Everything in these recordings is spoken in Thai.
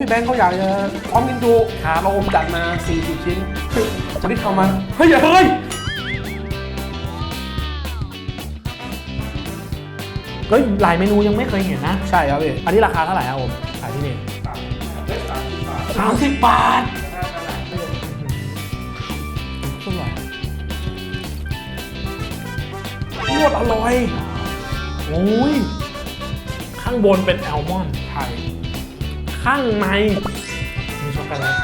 พี่แบงค์เขาอยากจะพร้อมกินจูขาเราอมจัดมา 40 ชิ้นวันนี้เข้ามาเฮ้ยอย่าเฮ้ยเฮ้ยหลายเมนูยังไม่เคยเห็นนะ ใช่ครับพี่อันนี้ราคาเท่าไหร่ครับผมขายที่นี่สามสิบบาทเท่าไหร่โคตรอร่อย โอ้ย ข้างบนเป็นแอลมอนด์ใช่ ข้างในมีช็อกโกแลต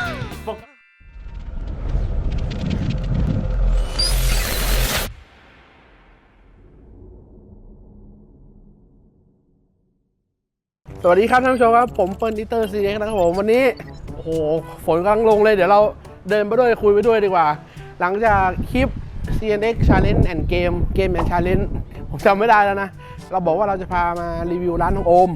สวัสดีครับท่านผู้ชมครับ ผมเปิ้ลดิเตอร์ซีเอ็กนะครับผมวันนี้โอ้โหฝนกำลังลงเลยเดี๋ยวเราเดินไปด้วยคุยไปด้วยดีกว่า หลังจากคลิป CNX Challenge and Game Game and Challenge ผมจำไม่ได้แล้วนะ เราบอกว่าเราจะพามารีวิวร้านน้องโอม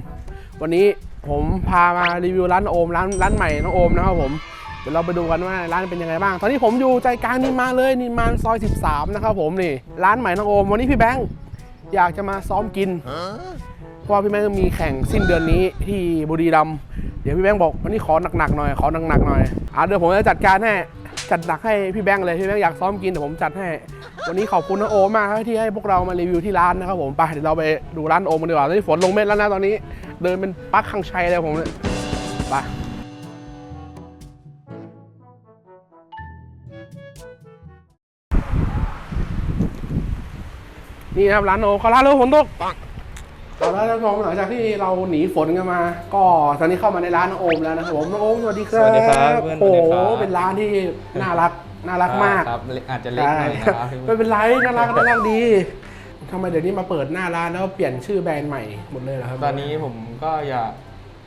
วันนี้ ผมพามารีวิวร้านโอมร้านร้านใหม่น้องโอมนะครับผมเดี๋ยวเราไปดูกันว่าร้านเป็นยังไงบ้าง ตอนนี้ผมอยู่ใจกลางนิมมานเลยนิมมานซอย 13 นะครับผมนี่ร้านใหม่น้องโอม วันนี้พี่แบงค์อยากจะมาซ้อมกินเพราะว่าพี่แบงค์มีแข่งสิ้นเดือนนี้ที่บุรีรัมย์เดี๋ยวพี่แบงค์บอกวันนี้ขอหนักๆหน่อยขอหนักๆหน่อยอะเดี๋ยวผมจะจัดการให้จัดหนักให้พี่แบงค์เลยพี่แบงค์อยากซ้อมกินเดี๋ยวผมจัดให้ วันนี้ขอบคุณน้องโอมมากครับที่ให้พวกเรามารีวิวที่ร้านนะครับผมไปเดี๋ยวเราไปดูร้านโอมกันดีกว่าตอนนี้ฝนลงเม็ดแล้วนะตอนนี้ เดินเป็นปักขังชัยเลยผมเนี่ยไปนี่นะครับร้านโอมขอร้านเลยฝนตกเอาละท่านผู้ชมหลังจากที่เราหนีฝนกันมา ก็ตอนนี้เข้ามาในร้านน้องโอมแล้วนะครับผมน้องโอมสวัสดีครับสวัสดีครับเพื่อนโอ้โหสวัสดีครับเป็นร้านที่น่ารักน่ารักมากครับอาจจะเล็กใช่หน่อยนะครับไม่เป็นไรน่ารักน่ารักดี ทำไมเดี๋ยวนี้มาเปิดหน้าร้านแล้วเปลี่ยนชื่อแบรนด์ใหม่หมดเลยเหรอครับตอนนี้ผมก็อยาก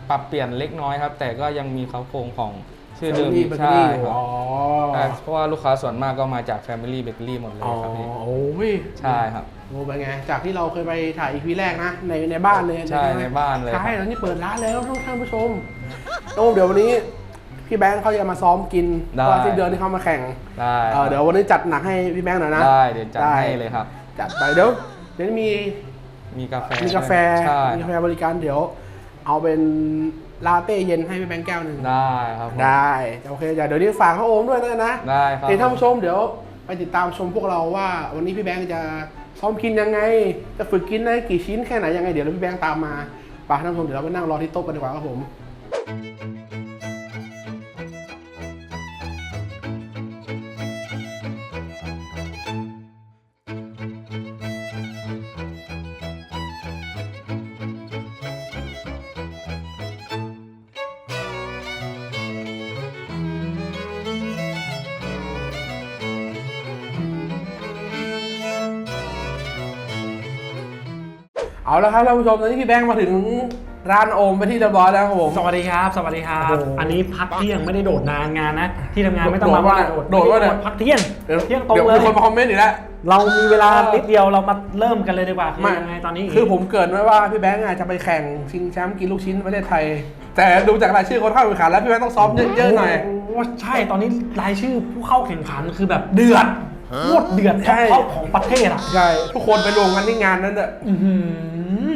ปรับเปลี่ยนเล็กน้อยครับ แต่ก็ยังมีเขาโครงของชื่อเดิมมีอยู่เบเกอใช่รี่ครับอ๋อใช่เพราะว่าลูกค้าส่วนมากก็มาจาก Family Bakery หมดเลยอ๋อครับพี่โอ้ยใช่ครับโอ้เป็นไง จากที่เราเคยไปถ่ายอีพีแรกนะ ในในบ้านเลยใช่ในบ้านเลยใช่แล้วนี่เปิดร้านแล้วท่านผู้ชมโอ้เดี๋ยววันนี้พี่แบงค์เขาจะมาซ้อมกินเพได้ราะว่าสิ้นเดือนที่เขามาแข่งได้เออเดี๋ยววันนี้จัดหนักให้พี่แบงค์หน่อยนะได้เดี๋ยวจัดได้ให้เลยครับ จัดไปเดี๋ยว เดี๋ยวมีมีกาแฟมีกาแฟใช่มีกาแฟบริการเดี๋ยว เอาเป็นลาเต้เย็นให้พี่แบงค์แก้วหนึ่งได้ครับผมได้โอเคเดี๋ยวนี้ฝากเขาโอมด้วยนะนะได้ครับเดี๋ยวท่านผู้ชมเดี๋ยวไปติดตามชมพวกเราว่า วันนี้พี่แบงค์จะซ้อมกินยังไง จะฝึกกินได้กี่ชิ้นแค่ไหนยังไงเดี๋ยวพี่แบงค์ตามมาไปท่านผู้ชมเดี๋ยวเราไปนั่งรอที่โต๊ะกันดีกว่าครับผม เอาละครับท่านผู้ชมตอนนี้พี่แบงค์มาถึงร้านโอมไปนที่เรียบร้อยแล้วครับผม สวัสดีครับ สวัสดีครับ โอ้โหอันนี้พักเที่ยงไม่ได้โดดนานงานนะ ที่ทำงานไม่ต้องมาโดดว่าโดดโดดว่าเนี่ย พักเที่ยงเดี๋ยวเที่ยงตรงเดี๋ยวเลยมีคนมาคอมเมนต์อีกแล้ว เรามีเวลาเออนิดเดียวเรามาเริ่มกันเลยดีกว่าคือไม่ ยังไงตอนนี้คือผมเกริดไว้ว่าพี่แบงค์อาจจะไปแข่งชิงแชมป์กินลูกชิ้นประเทศไทย แต่ดูจากรายชื่อคนเข้าแข่งขันแล้วพี่แบงค์ต้องซ้อมเยอะๆหน่อยโโใช่ตอนนี้รายชื่อผู้เข้าแข่งขันคือแบบเดือดโคตรเดือดใช่ ท็อปของประเทศอะใช่ทุกคนไปรวมกันที่งานนั้นเด้ออื้อหือ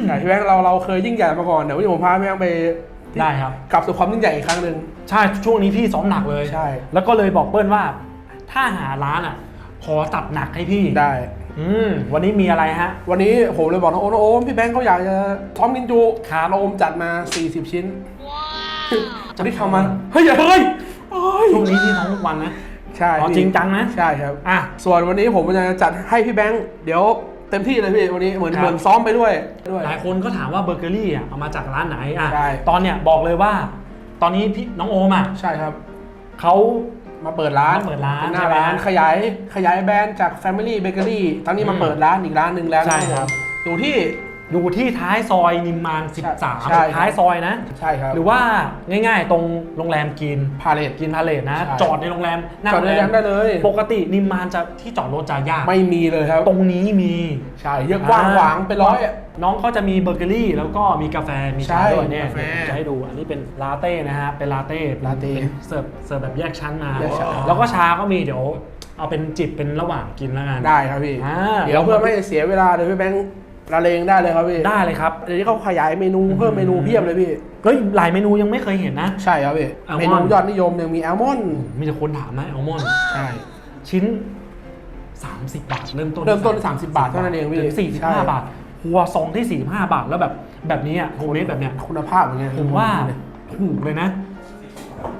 ใช่พี่แบงค์เราเราเคยยิ่งใหญ่มาก่อนเดี๋ยววันนี้ผมพาพี่แบงค์ไปได้ครับ กลับสู่ความยิ่งใหญ่อีกครั้งหนึ่ง ใช่ช่วงนี้พี่ซ้อมหนักเลยใช่ แล้วก็เลยบอกเปิ้ลว่า ถ้าหาร้านอะ ขอตัดหนักให้พี่ได้ อืมวันนี้มีอะไรฮะ วันนี้ผมเลยบอกน้องโอมน้องโอมพี่แบงค์เขาอยากจะซ้อมกินจูครับน้องโอมจัดมา 40 ชิ้นจะได้เข้ามาเฮ้ยอย่าเฮ้ยเฮ้ยช่วงนี้ที่ซ้อมทุกวันนะใช่อ๋อพี่จริงจังนะ ใช่ครับ อะ ส่วนวันนี้ผมจะจัดให้พี่แบงค์เดี๋ยว เต็มที่เลยพี่วันนี้เหมือนครับ เหมือนซ้อมไปด้วยด้วย หลายคนก็ถามว่าเบเกอรี่อะเอามาจากร้านไหนอะใช่ ตอนเนี้ยบอกเลยว่า ตอนนี้พี่น้องโอมอะใช่ครับ เขา มาเปิดร้านมาเปิดร้านป็หน้าใช่ไหมร้านขยายขยายแบรนด์จาก Family Bakery ตอนนี้มาอืมเปิดร้านอีกร้านหนึ่งแล้วใช่นะครับ อยู่ที่ อยู่ที่ท้ายซอยนิมมาน ใช่13 ท้ายซอยนะ ใช่ครับ หรือว่าง่ายๆ ตรงโรงแรมกิน พาเลท กินพาเลทนะ ใช่จอดในโรงแรมหน้าจอดโรงได้แรยัมงได้เลย ปกตินิมมานจะที่จอดรถจะยาก ไม่มีเลยครับตรงนี้มีใช่เยอะกว้างขวางเป็นร้อยอะ น้องเขาจะมีเบเกอรี่ แล้วก็มีกาแฟมีใช่ชาด้วยเนี่ยกาแฟเดี๋ยวผมจะให้ดูอันนี้เป็นลาเต้นะฮะเป็นลาเต้ลาเต้เป็นเสิร์ฟเสิร์ฟแบบแยกชั้นมาแยกชั้น แล้วก็ชาก็มีเดี๋ยว เอาเป็นจิบเป็นระหว่างกินแล้วกัน ได้ครับพี่ อ่า เดี๋ยวเพื่อไม่ให้เสียเวลาเดี๋ยวพี่แบงค์ ละเลงได้เลยครับพี่ได้เลยครับ เดี๋ยวนี้เขาขยายเมนูเพิ่มเมนูเพียบเลยพี่ เฮ้ยหลายเมนูยังไม่เคยเห็นนะ ใช่ครับพี่อัลมอนด์เมนูยอดนิยมยังมีแอลมอนด์มีแต่คนถามนะแอลมอนด์ใช่ ชิ้น 30 บาท เริ่มต้นเริ่มต้น30บาทเท่านั้นเองพี่ถึสี่สิบใช่ห้าบาท หัวซองที่ 45 บาทแล้วแบบแบบนี้อะโฮมเมดแบบเนี้ยคุณภาพเหมือนกันผมว่าถูกเลยนะ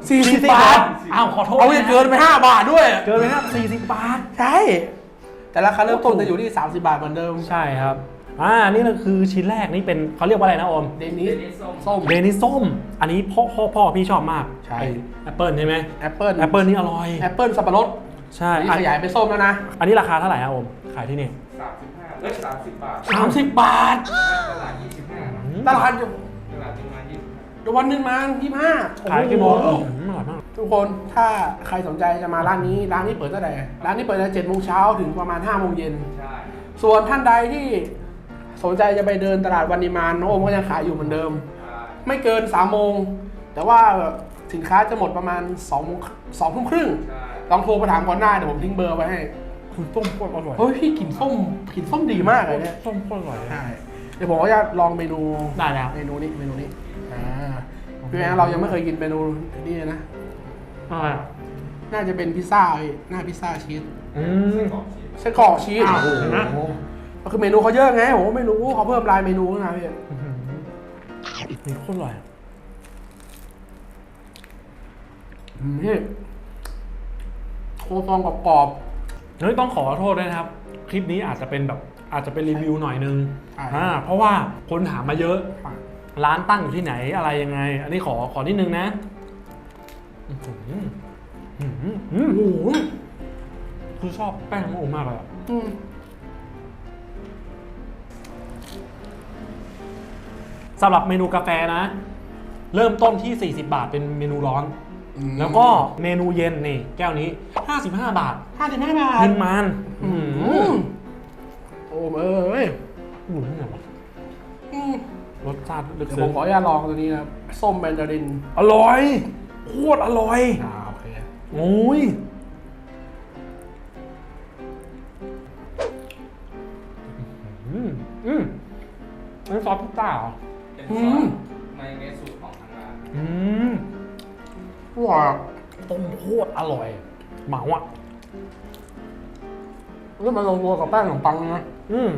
สี่สิบบาทอ้าวขอโทษเอาอย่างเกินไปห้าบาทด้วย เกินไปครับ40 บาท ใช่ แต่ราคาเริ่มต้นจะอยู่ที่ 30 บาทเหมือนเดิม ใช่ครับ อ่านี่ก็คือชิ้นแรกนี่เป็นเขาเรียกว่าอะไรนะอมเดนิสเดนิสส้มส้มเดนิสส้ม อันนี้พ่อพ่อพ่อพี่ชอบมากใช่แอปเปิลใช่ไหมแอปเปิลแอปเปิลนี่อร่อยแอปเปิลสับปะรดใช่อันนี้ขยายเป็นส้มแล้วนะ อันนี้ราคาเท่าไหร่ครับอมขายที่นี่สามสิบห้าเอ้ยสามสิบบาท30บาทตลาดยี่สิบห้าตลาดอยู่ตลาดประมาณยี่สิบห้าเดี๋ยววันหนึงมายี่ห้าขายกี่โมงอืมอร่อยมาก ทุกคนถ้าใครสนใจจะมาร้านนี้ ร้านนี้เปิดตั้งแต่ร้านนี้เปิดตั้งแต่เจ็ดโมงเช้าถึงประมาณ5้าโมงเย็นใช่ส่วนท่านใดที่ สนใจจะไปเดินตลาดวันนิมานน้องโอมก็ยังขายอยู่เหมือนเดิมใช่ไม่เกิน3ามโมง แต่ว่าสินค้าจะหมดประมาณ2องโมงสองทุ่มครึ่งใช่ลองโทรไปถามก่อนหน้าเดี๋ยวผมทิ้งเบอร์ไว้ให้คุณต้มโคตรอร่อยเฮ้ยพี่กลิ่นส้มกลิ่นส้มดีมากเลยเนี่ยต้มโคตรอร่อยใช่เดี๋ยวผมก็จะลองเมนูได้แล้วเมนูนี้เมนูนี้อ่าพี่แม่เรายังไม่เคยกินเมนูนี่เลยนะอร่อยน่าจะเป็นพิซซ่าพี่หน้าพิซซ่าชีสอืมไส้กรอกชีสอ้าวโอ้โหเห็นไหมก็ คือเมนูเขาเยอะไงผมก็ไม่รู้เขาเพิ่มรายเมนูขึ้นมาพี่อื้อหือนี่โคตรอร่อยอืมพี่โคฟองกรอบเฮ้ยต้องขอโทษด้วยนะครับ คลิปนี้อาจจะเป็นแบบอาจจะเป็นรีวิวหน่อยนึงใช่อ่าเพราะว่าคนถามมาเยอะๆร้านตั้งอยู่ที่ไหนอะไรยังไง อันนี้ขอขอนิดนึงนะอื้อหืออื้อหืออื้อโอ้หือโหคือชอบแป้งมะโอมากเลย สำหรับเมนูกาแฟนะ เริ่มต้นที่ 40 บาทเป็นเมนูร้อนแล้วก็เมนูเย็นนี่ แก้วนี้ 55 บาทห้าสิบห้าบาทเงินมันอือื้อมหือโอ้เอ้ยอยู่ที่ไหนวะอืมรสชาติลึกเดี๋ยวซึ้ผมงขออนุญาตลองตัวนี้นะครับส้มแมนดารินอร่อยโคตรอร่อย อ่าโอเคโอ้ย อืมอืมอันนี้ซอสพิซซ่าเหรอ เป็นซอสในในสูตรของทางร้านอืมว้าวต้มโคตรอร่อยเหมาอะแล้วมันลงตัวกับแป้งขนมปังนะอืม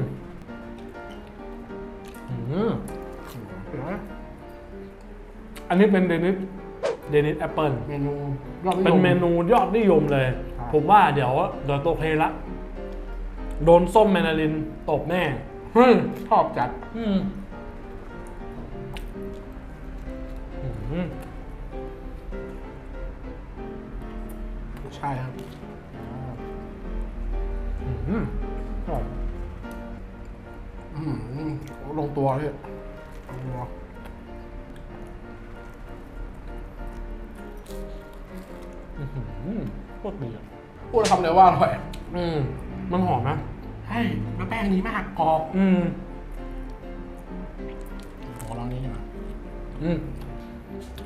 อืมเห็นไหมอันนี้เป็นเดนิสเดนิสแอปเปิลเมนูยอดนิยม เป็นเมนูยอดนิยมเลย ครับ ผมว่าเดี๋ยวเดี๋ยวโตเพลละ โดนส้มแมนาลินตบแน่ เฮ้ยชอบจัด อืม ใช่ครับอืมอร่อยอืมลงตัวเลยลงตัวอืมโคตรดีอะพูดแล้วคำเลยว่าอร่อย อืม มันหอมนะใช่แล้วแป้งนี้มากกรอบ อืมขอลองนี้กันนะอืม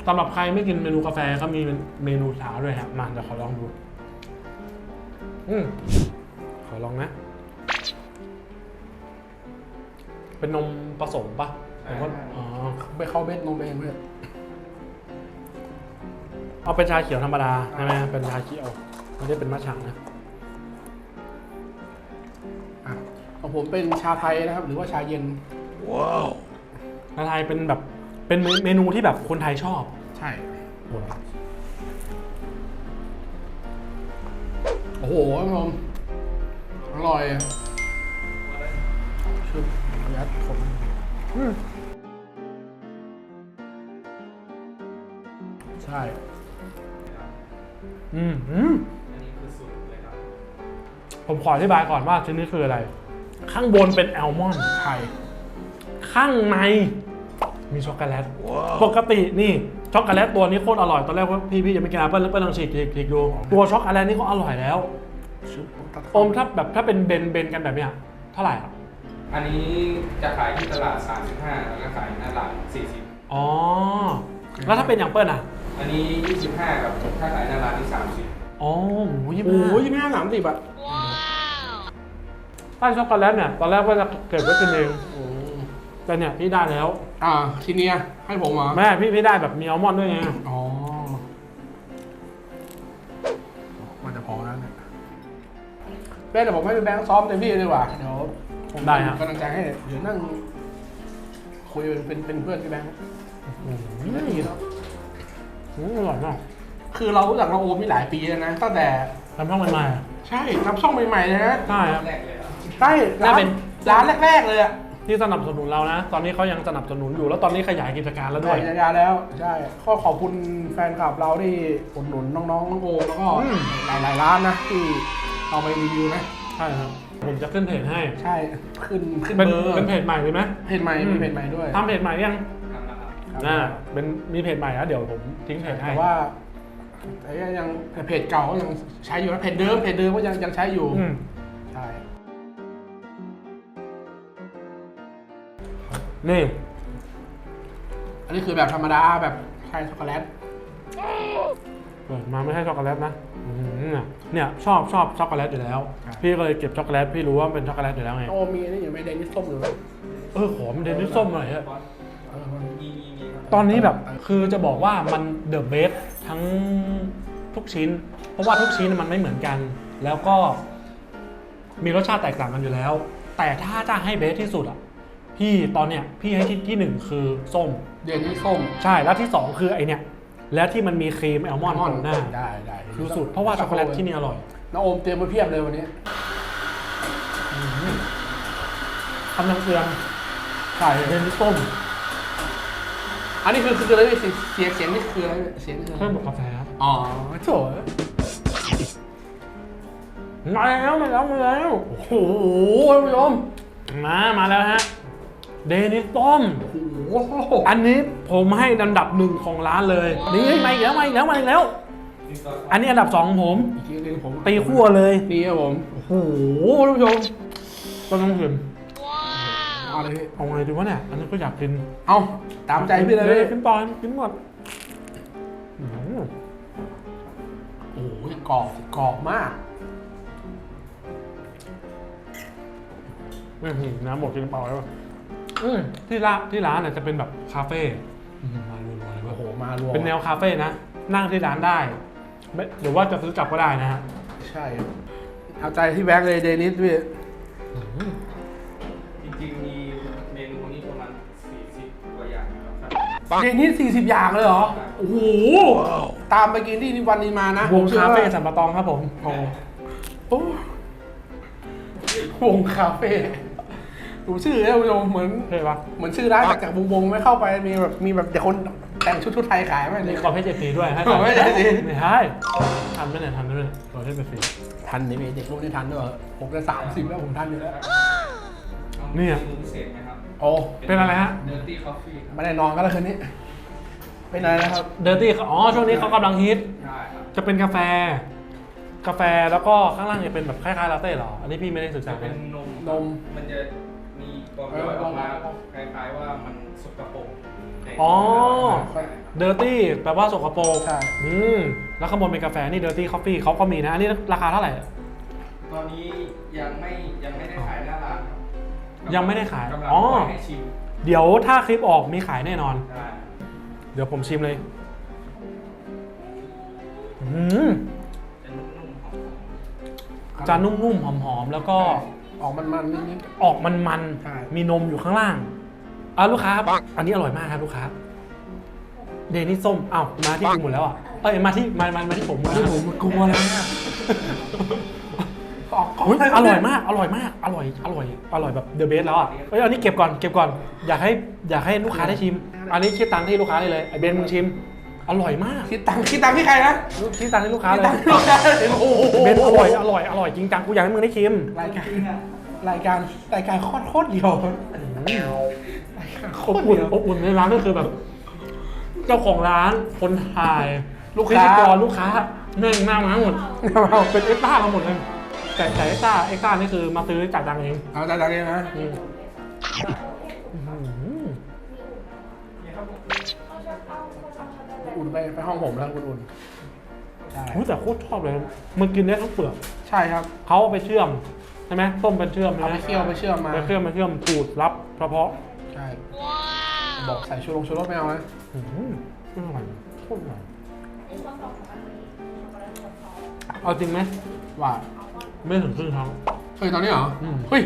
สำหรับใครไม่กินเมนูกาแฟก็มีเมนูชาด้วยครับมาเดี๋ยวขอลองดู อืมขอลองนะ เป็นนมผสมปะผมว่าอ๋อไปเข้าเบ็ดนมเองเพื่อนเอาเป็นชาเขียวธรรมดาใช่ไหมเป็นชาเขียวไม่ได้เป็นมัทฉะนะอะของผมเป็นชาไทยนะครับ หรือว่าชาเย็นชาไทยเป็นแบบ เป็นเมนูที่แบบคนไทยชอบ ใช่ โอ้โหท่านผู้ชมอร่อยชุบยัดขมอืมใช่ อืมอืมอันนี้คือสูตรเลยครับผมขออธิบายก่อนว่าชิ้นนี้คืออะไร ข้างบนเป็นแอลมอนด์ไข่ข้างใน มีช็อกโกแลต ปกตินี่ช็อกโกแลตตัวนี้โคตรอร่อยตอนแรกว่าพี่พี่ยังไม่กินแอปเปิ้ลแล้วเปิ้ลลองฉีกฉีกฉีกดูตัวช็อกโกแลตนี่ก็อร่อยแล้วชุบอมถ้าแบบถ้าเป็นเบนเบนกันแบบเนี้ยเท่าไหร่อะอันนี้จะขายที่ตลาด 35 แล้วก็ขายหน้าร้าน40 อ๋อ แล้วถ้าเป็นอย่างเปิ้ลอะ อันนี้ 25กับถ้าขายหน้าร้านที่30 อ๋อโหยี่โอ้สิบยยี่ห้าสามสิบอะป้านช็อกโกแลตเนี่ย ตอนแรกว่าจะเก็บไว้กินเองแต่เนี่ยพี่ได้แล้ว อ่าทีเนี้ยให้ผมเหรอแม่พี่พี่ได้แบบมีอัลมอนด์ด้วยไงอ๋อมันจะพอแล้วเนี่ยแม่เดี๋ยวผมให้พี่แบงค์ซ้อมเต็มที่เลยดีกว่าเดี๋ยวผมได้ครับกำลังใจให้เดี๋ยวนั่งคุยเป็นเป็นเพื่อนพี่แบงค์อืมไม่ดีแล้วอืมอร่อยมากคือเรารู้จักเราโอมมีหลายปีแล้วนะตั้งแต่ทำช่องใหม่ๆอะใช่ทำช่องใหม่ๆเลยนะใช่ครับแรกเลยเหรอใช่ร้าน่านเป็นร้านแรก ๆ เลยอะ ที่สนับสนุนเรานะ ตอนนี้เขายังสนับสนุนอยู่ แล้วตอนนี้ขยายกิจการแล้วด้วยยายาแล้ว ใช่ก็ขอบคุณแฟนคลับเราที่อุดหนุนน้องๆน้องโอมแล้วก็อืม หลายๆร้านนะที่เอาไปรีวิวนะ ใช่ครับ ผมจะขึ้นเพจให้ ใช่ขึ้นขึ้นเป็นเบอร์เป็นเพจใหม่เลยไหม เพจใหม่อืม มีเพจใหม่ด้วยทำเพจใหม่ยังทำนะครับครับน่าเป็นมีเพจใหม่แล้วเดี๋ยวผมทิ้งเพจให้แต่ว่าแต่ยังเพจเก่าก็ยังใช้อยู่นะเพจเดิมเพจเดิมก็ยังยังใช้อยู่ อืมใช่ นี่ อันนี้คือแบบธรรมดาแบบใช้ช็อกโกแลตเปิดมาไม่ใช่ช็อกโกแลตนะอืมเนี่ยชอบชอบช็อกโกแลตอยู่แล้ว พี่ก็เลยเก็บช็อกโกแลตพี่รู้ว่ามันเป็นช็อกโกแลตอยู่แล้วไง โอ้มีอันนี่อยู่ไม่เดนิสส้มอยู่เลยเออขอมันเดนิสส้มหน่อยฮะ เออมันมีมีมีครับตอนนี้แบบคือจะบอกว่ามันเดอะเบสทั้งทุกชิ้น เพราะว่าทุกชิ้นมันไม่เหมือนกัน แล้วก็มีรสชาติแตกต่างกันอยู่แล้ว แต่ถ้าจะให้เบสที่สุดอะ พี่ตอนเนี้ยพี่ให้ที่ที่หนึ่งคือส้ม เดนิสส้มใช่แล้วที่สองคือไอเนี้ยแล้วที่มันมีครีมแอลมอนด์ตรงหน้าได้ได้คือสุดเพราะว่าช็อกโกแลตที่นี่อร่อยน้องโอมเตรียมมาเพียบเลยวันนี้กำลังเตือนใช่เดนิสส้มอันนี้คือคืออะไรเสียงเสียงเสียงนี่คืออะไรเสียงนี่คือเพิ่อะมไรกับกาแฟครับอ๋อโถ่มาแล้วมาแล้วมาแล้วโอ้โหท่านผู้ชมมามาแล้วฮะ เดนิสส้มโอ้โหอันนี้ผมให้อันดับหนึ่งของร้านเลย นี่มาอีกแล้วมาอีกแล้วมาอีกแล้วนี่ก็อันนี้อันดับสองของผม อีกทีหนึงผมตีขั้วเลยนี่ครับผมโอ้โหท่านผู้ชมก็ต้องเห็นเอาเลยพี่เอาไงดีวะเนี่ย อันนี้ก็อยากกินเอาตามใจพี่เลยพี่กินต่อกินหมดอืมโอ้ยกรอบกรอบมากไม่หืมน้ำหมดกินเปล่าแล้วะ อืมที่ร้านที่ร้านเนี่ยจะเป็นแบบคาเฟ่อืมมารัวๆเลยโอ้เว้ยโห มารวมเป็นแนวคาเฟ่นะ นั่งที่ร้านได้ไม่หรือว่าจะซื้อกลับก็ได้นะฮะใช่ เอาใจที่แบ็คเลยเดนิสพี่อืมจริงๆ มีเมนูนี้ประมาณ 40 กว่าอย่างนะครับเดนิสสี่สิบอย่างเลยเหรอ โอ้โห ตามไปกินที่วันนี้มานะวงผมชื่อคาเฟ่ว่สัมปะตองครับผมโอ้โอ้วงคาเฟ่ ดูชื่อแล้วคุณผู้ชมเหมือนเท่ปะเหมือนชื่อร้านจากจากวงวงไม่เข้าไปมีแบบมีแบบแต่คนแต่งชุดชุดไทยขายไหมมีนี่ขอเพชรเจ็ดสีด้วยให้ขอเพชรเจ็ดสีไม่ใช่ทันไหมเนี่ยทันไหมเนี่ยขอเพชรเจ็ดสีทันนี่มีเด็กรุ่นนี้ทันด้วยเหรอผมจะสามสิบแล้วผมทันอยู่แล้วเนี่ยเมนูพิเศษไหมครับโอ้เป็นอะไรฮะเดอร์ตี้คอฟฟี่ครับไม่ได้นอนกันแล้วคืนนี้ เป็นอะไรนะครับเดอร์ตี้อ๋อช่วงนี้เขากำลังฮิตใช่ครับจะเป็นกาแฟ กาแฟแล้วก็ข้างล่างจะเป็นแบบคล้ายๆลาเต้เหรอ อันนี้พี่ไม่ได้ศึกษาจะเลเป็ยนนมนมมันจะมี ความย่อยออกมาคล้ายๆว่ามันสกปรกแต่อ๋อใช่ครับเดอร์ตี้แปลว่าสกปรกใช่ อืมแล้วข้างบนเป็นกาแฟนี่เดอร์ตี้คอฟฟี่เขาก็มีนะ อันนี้ราคาเท่าไหร่ ตอนนี้ยังไม่ยังไม่ได้ขายหน้าร้านครับยังไม่ได้ขายกำลังอ๋อ ปล่อยให้ชิมเดี๋ยวถ้าคลิปออกมีขายแน่นอน ได้เดี๋ยวผมชิมเลย อืมจะนุ่มๆหอม จะนุ่มๆหอมๆ แล้วก็ ออกมันมันๆนิด ออกมันใช่ๆมีนมอยู่ข้างล่างอะลูกค้าครับอันนี้อร่อยมากครับลูกค้า เดนิสส้มอ้าวมาที่คุณหมดแล้วอะเอ้ยมาที่มามามาที่ผมหมดๆแล้วผมกลัวแล้วเนี่ยออกกล้องอุ๊ยได้อร่อยมากอร่อยมากอร่อยอร่อยอร่อยแบบเดอะเบสแล้วอะเอ้ยอันนี้เก็บก่อนเก็บก่อนอยากให้อยากให้ลูกค้าได้ชิม อันนี้คิดตังค์ที่ลูกค้าได้เลยไอเบนมึงชิม อร่อยมากคิดตังค์คิดตังค์ที่ใครนะ คิดตังค์ให้ลูกค้าคิดเลยตังค์ที่ลูกค้าโอ้โหเบนอร่อยอร่อยอร่อยจริงจังกูอยากให้มึงได้ชิมรายการรายการรายการโคตรโคตรเดียวรายการโคอตบรอุ่นเดียว อบอุ่นในร้านก็คือแบบ เจ้าของร้านคนถ่ายลูกค้า พิธีกรลูกค้าแม่งมากมาหมดเป็นเอ็กซ์ต้ามาหมดเลยแต่แต่เอ็กซ์ต้าเอ็กซ์ต้านี่คือมาซื้อจากดังเองเอาจากนี้นะ อืม อุ่นไปไปห้องผมแล้วคุณอุ่นใช่โอ้ยแต่โคตรชอบเลย มันกินได้ทั้งเปลือกใช่ครับเขาเอาไปเชื่อมช่ไหมส้มเป็นเชื่อมเอาไปนะเคี่ยวไปเชื่อมมาไปเชื่อมไปเชื่อมสูตรลับเฉพาะใช่บอกใส่ชูรงชูรสไม่เอานะอืมอร่อยโคตรอร่อยเอาจริงไหมว่าไม่ถึงครึ่งท้อง เฮ้ยตอนนี้เหรออืม เฮ้ย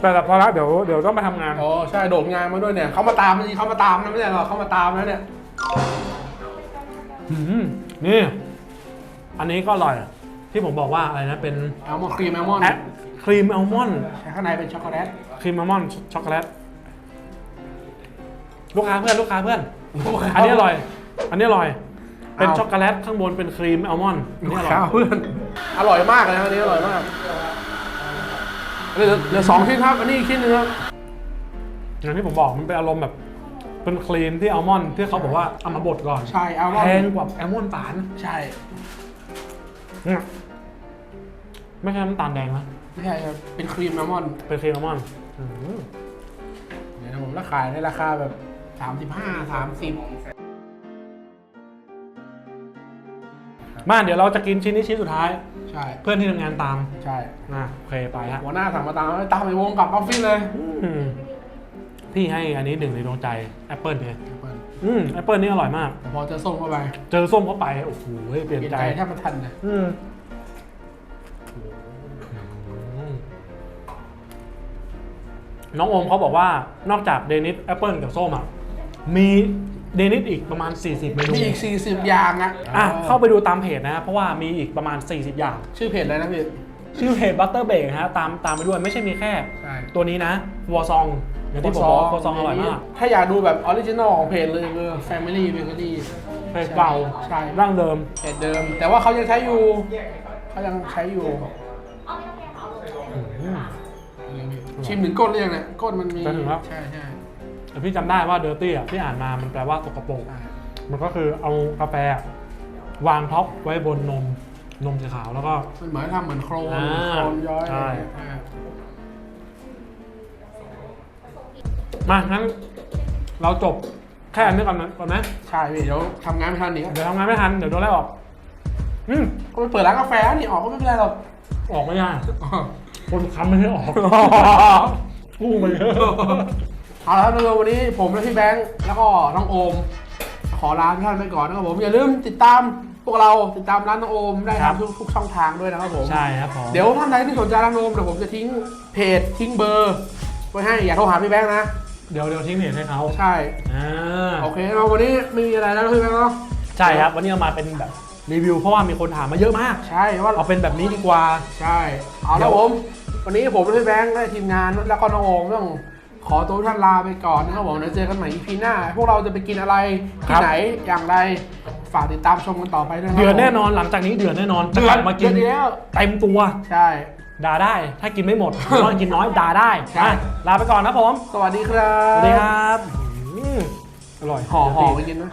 แต่แต่พอละเดี๋ยวเดี๋ยวต้องไปทำงานอ๋อใช่โดดงานมาด้วยเนี่ยเขามาตามจริงๆเขามาตามนะไม่ใช่หรอกเขามาตามแล้วเนี่ย อืมนี่ อันนี้ก็อร่อยอะที่ผมบอกว่าอะไรนะ เป็นแอลมอนครีมแอลมอนด์แอปครีมอัลมอนด์ใช่ข้างในเป็นช็อกโกแลตครีมอัลมอนด์ช็อกโกแลต ลูกค้าเพื่อนลูกค้าเพื่อน อันนี้อร่อย อันนี้อร่อย เป็นช็อกโกแลตข้างบนเป็นครีมอัลมอนด์อันลูกนี้อร่อยค้าเพื่อนอร่อยมากเลยนะอันนี้อร่อยมากเหลือเหลือสองชิ้นครับอันนี้อีกชิ้นหนึงครับอย่างที่ผมบอกมันเป็นอารมณ์แบบ เป็นครีมที่อัลมอนด์ที่เขาบอกว่าเอามาบดก่อนใช่แอลมอนแพด์งกว่าอัลมอนด์ฝานใช่อืมไม่ใช่น้ำตาลแดงนะไม่ใช่ครับเป็นครีมแอลมอนด์เป็นครีมอัลมอนด์อืมเดี๋ยวผมราคายในราคาแบบสามสิบห้าสามสิบมาเดี๋ยวเราจะกินชิ้นนี้ชิ้นสุดท้าย ใช่เพื่อนที่ทำงานตามใช่อะโอเคไปฮะหัวหน้าสั่งมาตามตามไปวงกลับออฟฟิศเลย อืม พี่ให้อันนี้หนึ่งในดวงใจแอปเปิลเนี่ยอืมแอปเปิลนี่อร่อยมากแต่พอเจะส้มเข้าไปเจอส้มเข้าไปโอ้โหเปลี่ยนเปลี่ยนใจใจแทบไม่ทันเลยอืมน้องโอมเขาบอกว่านอกจากเดนิสแอปเปิลกับส้มอะมีเดนิสอีกประมาณ 40 เมนูมีอีก 40 อย่างอะอะเข้าไปดูตามเพจนะ เพราะว่ามีอีกประมาณ 40 อย่าง ชื่อเพจอะไรนะพี่ ชื่อเพจบัตเตอร์เบรกฮะตามตามไปด้วยไม่ใช่มีแค่ ใช่ ตัวนี้นะวอซอง อย่างที่ผมบอกวอซองอร่อยมาก ถ้าอยากดูแบบออริจินอลของเพจเลยคือ Family Bakery เพจเก่าใช่ร่างเดิมเพจเดิม แต่ว่าเขายังใช้อยู่เขายังใช้อยู่ชิมถึงก้นหรือยังเนี่ยก้นมันมีจะถึงแล้ว ใช่ใช่แต่พี่จำได้ว่าเดอร์ตี้อะที่อ่านมามันแปลว่าสกปรกใช่มันก็คือเอากาแฟ วางท็อปไว้บนนมนมสีขาวแล้วก็ มันเหมือนทำเหมือนโครนอ่าโครนย้อยใช่ใช่ มางั้น เราจบแค่อันนี้ก่อนนะก่อนนะใช่พี่เดี๋ยวทำงานไม่ทันนี่เดี๋ยวทำงานไม่ทันเดี๋ยวโดนไล่ออก อืมก็ไปเปิดร้านกาแฟนี่ออกก็ไม่เป็นไรหรอกออกไม่ได้คนค้ำไม่ให้ออกกู้มาเยอะเอาละครับทุกคนวันนี้ผมและพี่แบงค์แล้วก็น้องโอม ขอลาทุกท่านไปก่อนนะครับผมอย่าลืมติดตามพวกเราติดตามร้านน้องโอมได้ทางทุกทุกช่องทางด้วยนะครับผมใช่ครับผมเดี๋ยวท่านใดที่สนใจร้านน้องโอมเดี๋ยวผมจะทิ้งเพจทิ้งเบอร์ไว้ให้อย่าโทรหาพี่แบงค์นะ เดี๋ยวเดี๋ยวทิ้งเพจให้เขาใช่อ่าโอเคเราวันนี้ไม่มีอะไรแล้วนะพี่แบงค์เนาะใช่ครับวันนี้เอามาเป็นแบบรีวิวเพราะว่ามีคนถามมาเยอะมาก ใช่ว่าเอาเป็นแบบนี้ดีกว่าใช่เอาเดี๋ละยวผม วันนี้ผมและพี่แบงค์และทีมงานแล้วก็น้องโอมต้องขอตัวท่านลาไปก่อนนะครับผมเดี๋ยวเจอกันใหม่ EP หน้า พวกเราจะไปกินอะไรที่ไหนอย่างไรฝากติดตามชมกันต่อไปด้วยครับเดือดแน่นอนหลังจากนี้เดือดแน่นอนจะเดืกอลัดบมากินเดือดอีกแล้วเต็มตัวใช่ ด่าได้ ถ้ากินไม่หมด น้อยกินน้อยด่าได้ใช่ อะลาไปก่อนนะผม สวัสดีครับสวัสดีครับ อืมอร่อยห่อห่อไปเดี๋ยวตีกินนะ